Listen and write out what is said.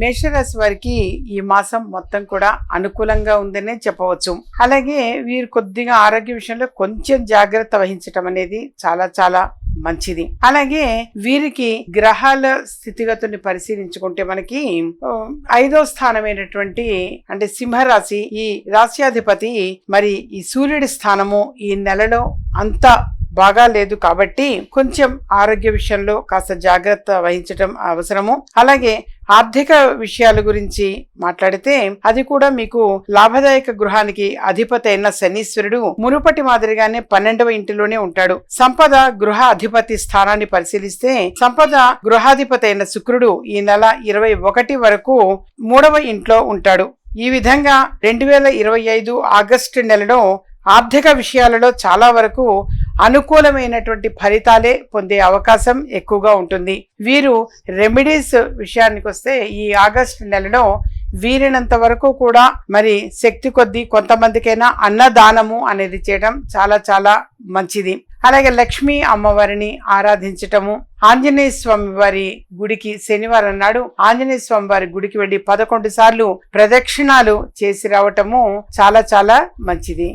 మేషరాశి వారికి ఈ మాసం మొత్తం కూడా అనుకూలంగా ఉందనే చెప్పవచ్చు. అలాగే వీరు కొద్దిగా ఆరోగ్య విషయంలో కొంచెం జాగ్రత్త వహించటం అనేది చాలా చాలా మంచిది. అలాగే వీరికి గ్రహాల స్థితిగతుల్ని పరిశీలించుకుంటే మనకి ఐదో స్థానమైనటువంటి అంటే సింహరాశి ఈ రాశ్యాధిపతి మరి ఈ సూర్యుడి స్థానము ఈ నెలలో అంత బాగా లేదు కాబట్టి కొంచెం ఆరోగ్య విషయంలో కాస్త జాగ్రత్త వహించడం అవసరము. అలాగే ఆర్థిక విషయాల గురించి మాట్లాడితే అది కూడా మీకు లాభదాయక గృహానికి అధిపతి అయిన శనీశ్వరుడు మునుపటి మాదిరిగానే పన్నెండవ ఇంటిలోనే ఉంటాడు. సంపద గృహ అధిపతి స్థానాన్ని పరిశీలిస్తే సంపద గృహాధిపతి అయిన శుక్రుడు ఈ నెల ఇరవై ఒకటి వరకు మూడవ ఇంట్లో ఉంటాడు. ఈ విధంగా రెండు వేల ఇరవై ఐదు ఆగస్టు నెలలో ఆర్థిక విషయాలలో చాలా వరకు అనుకూలమైనటువంటి ఫలితాలే పొందే అవకాశం ఎక్కువగా ఉంటుంది. వీరు రెమెడీస్ విషయానికి వస్తే ఈ ఆగస్టు నెలలో వీరినంత వరకు కూడా మరి శక్తి కొద్దీ కొంతమందికైనా అన్నదానము అనేది చేయడం చాలా చాలా మంచిది. అలాగే లక్ష్మీ అమ్మవారిని ఆరాధించటము ఆంజనేయ స్వామి వారి గుడికి శనివారం నాడు ఆంజనేయ స్వామి వారి గుడికి వెళ్ళి పదకొండు సార్లు ప్రదక్షిణాలు చేసి రావటము చాలా చాలా మంచిది.